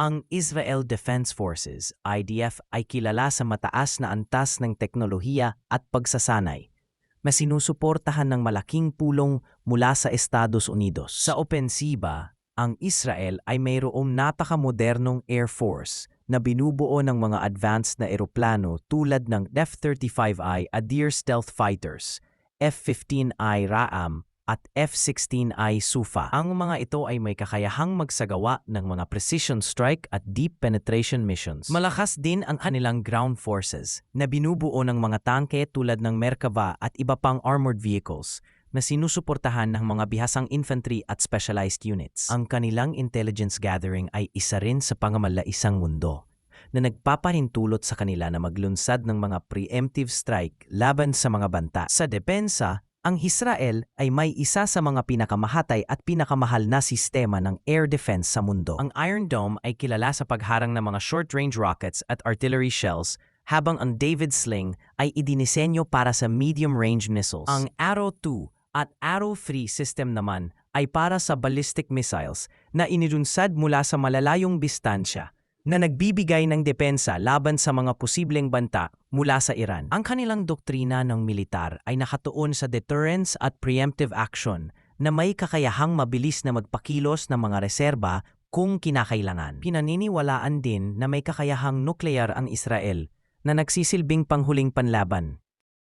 Ang Israel Defense Forces, IDF, ay kilala sa mataas na antas ng teknolohiya at pagsasanay na sinusuportahan ng malaking pulong mula sa Estados Unidos. Sa opensiba, ang Israel ay mayroong napakamodernong Air Force na binubuo ng mga advanced na eroplano tulad ng F-35I Adir Stealth Fighters, F-15I Raam at F-16I Sufa. Ang mga ito ay may kakayahang magsagawa ng mga precision strike at deep penetration missions. Malakas din ang kanilang ground forces na binubuo ng mga tangke tulad ng Merkava at iba pang armored vehicles na sinusuportahan ng mga bihasang infantry at specialized units. Ang kanilang intelligence gathering ay isa rin sa pangamalaisang mundo na nagpaparintulot sa kanila na maglunsad ng mga preemptive strike laban sa mga banta. Sa depensa, ang Israel ay may isa sa mga pinakamahatay at pinakamahal na sistema ng air defense sa mundo. Ang Iron Dome ay kilala sa pagharang ng mga short-range rockets at artillery shells habang ang David Sling ay idinisenyo para sa medium-range missiles. Ang Arrow 2 at Arrow 3 system naman ay para sa ballistic missiles na inilunsad mula sa malalayong distansya na nagbibigay ng depensa laban sa mga posibleng banta mula sa Iran. Ang kanilang doktrina ng militar ay nakatuon sa deterrence at preemptive action na may kakayahang mabilis na magpakilos ng mga reserba kung kinakailangan. Pinaniniwalaan din na may kakayahang nuklear ang Israel na nagsisilbing panghuling panlaban